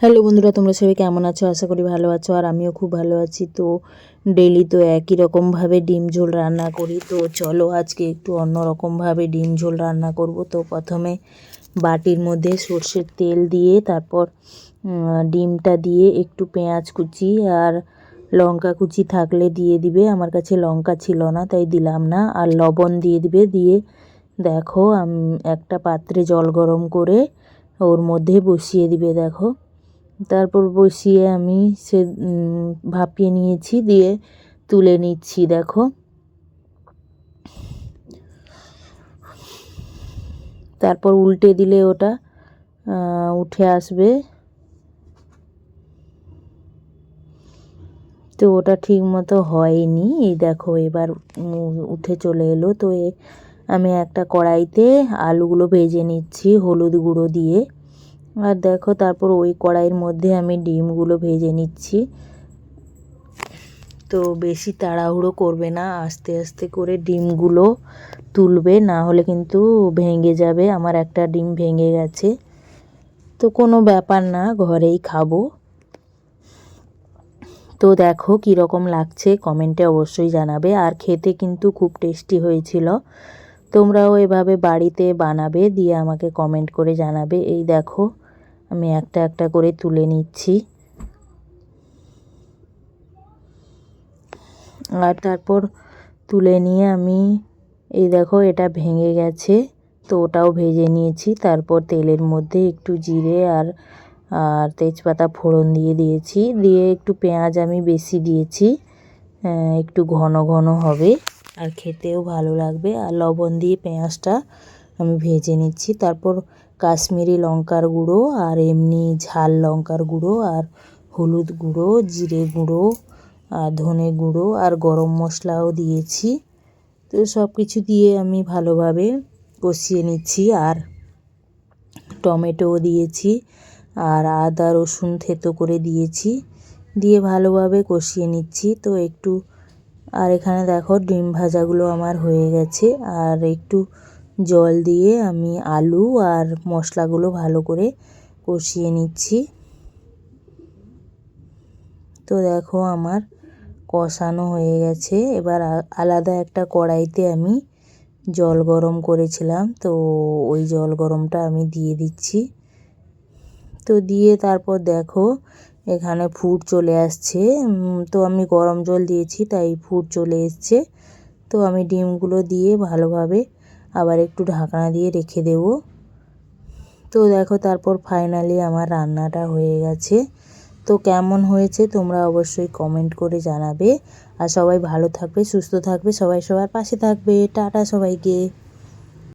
Hello বন্ধুরা, তোমরা সবাই কেমন আছো? আশা করি ভালো আছো, আর আমিও খুব ভালো আছি। তো ডেলি তো একই রকমভাবে ডিম ঝোল রান্না করি। তো চলো আজকে একটু অন্য রকমভাবে ডিম ঝোল রান্না করব। তো প্রথমে বাটির মধ্যে সর্ষের তেল দিয়ে, তারপর ডিমটা দিয়ে একটু পেঁয়াজ কুচি আর লঙ্কা কুচি থাকলে দিয়ে দিবে। আমার কাছে লঙ্কা ছিল না, তাই দিলাম না। আর লবণ দিয়ে দিবে। দিয়ে দেখো একটা পাত্রে জল গরম করে ওর মধ্যে বসিয়ে দিবে, দেখো। তারপর বসিয়ে আমি সে ভাপিয়ে নিয়েছি, দিয়ে তুলে নিচ্ছি, দেখো। তারপর উল্টে দিলে ওটা উঠে আসবে। তো ওটা ঠিক মতো হয়নি, এই দেখো এবার উঠে চলে এলো। তো এ, আমি একটা কড়াইতে আলুগুলো ভেজে নিচ্ছি, হলুদ গুঁড়ো দিয়ে। আর দেখো তারপর ওই কড়াইয়ের মধ্যে আমি ডিমগুলো ভেজে নিচ্ছি। তো বেশি তাড়াহুড়ো করবে না, আস্তে আস্তে করে ডিমগুলো তুলবে, না হলে কিন্তু ভেঙে যাবে। আমার একটা ডিম ভেঙে গেছে। তো কোনো ব্যাপার না, ঘরেই খাব। তো দেখো কীরকম লাগছে, কমেন্টে অবশ্যই জানাবে। আর খেতে কিন্তু খুব টেস্টি হয়েছিল। তোমরাও এভাবে বাড়িতে বানাবে, দিয়ে আমাকে কমেন্ট করে জানাবে। এই দেখো, আমি একটা একটা করে তুলে নিচ্ছি। আর তারপর তুলে নিয়ে আমি, এই দেখো, এটা ভেঙে গেছে, তো ওটাও ভেজে নিয়েছি। তারপর তেলের মধ্যে একটু জিরে আর আর তেজপাতা ফোড়ন দিয়ে দিয়েছি। দিয়ে একটু পেঁয়াজ আমি বেশি দিয়েছি একটু ঘন ঘন হবে। আর খেতেও ভালো লাগবে। আর লবণ দিয়ে পেঁয়াজটা আমি ভেজে নিচ্ছি। তারপর কাশ্মীরি লঙ্কার গুঁড়ো আর এমনি ঝাল লঙ্কার গুঁড়ো আর হলুদ গুঁড়ো, জিরে গুঁড়ো আর ধনে গুঁড়ো আর গরম মশলাও দিয়েছি। তো সব কিছু দিয়ে আমি ভালোভাবে কষিয়ে নিচ্ছি। আর টমেটোও দিয়েছি আর আদা রসুন থেতো করে দিয়েছি। দিয়ে ভালোভাবে কষিয়ে নিচ্ছি। তো একটু আর এখানে দেখো ডিম ভাজাগুলো আমার হয়ে গেছে। আর একটু জল দিয়ে আমি আলু আর মশলাগুলো ভালো করে কষিয়ে নিচ্ছি। তো দেখো আমার কষানো হয়ে গেছে। এবার আলাদা একটা কড়াইতে আমি জল গরম করেছিলাম। তো ওই জল গরমটা আমি দিয়ে দিচ্ছি। তো দিয়ে তারপর দেখো এখানে ফুট চলে আসছে। তো আমি গরম জল দিয়েছি, তাই ফুট চলে এসছে। তো আমি ডিমগুলো দিয়ে ভালোভাবে আবার একটু ঢাকনা দিয়ে রেখে দেব। তো দেখো, তারপর ফাইনালি আমার রান্নাটা হয়ে গেছে। তো কেমন হয়েছে তোমরা অবশ্যই কমেন্ট করে জানাবে। আর সবাই ভালো থাকবে, সুস্থ থাকবে, সবাই সবার পাশে থাকবে। টাটা সবাইকে।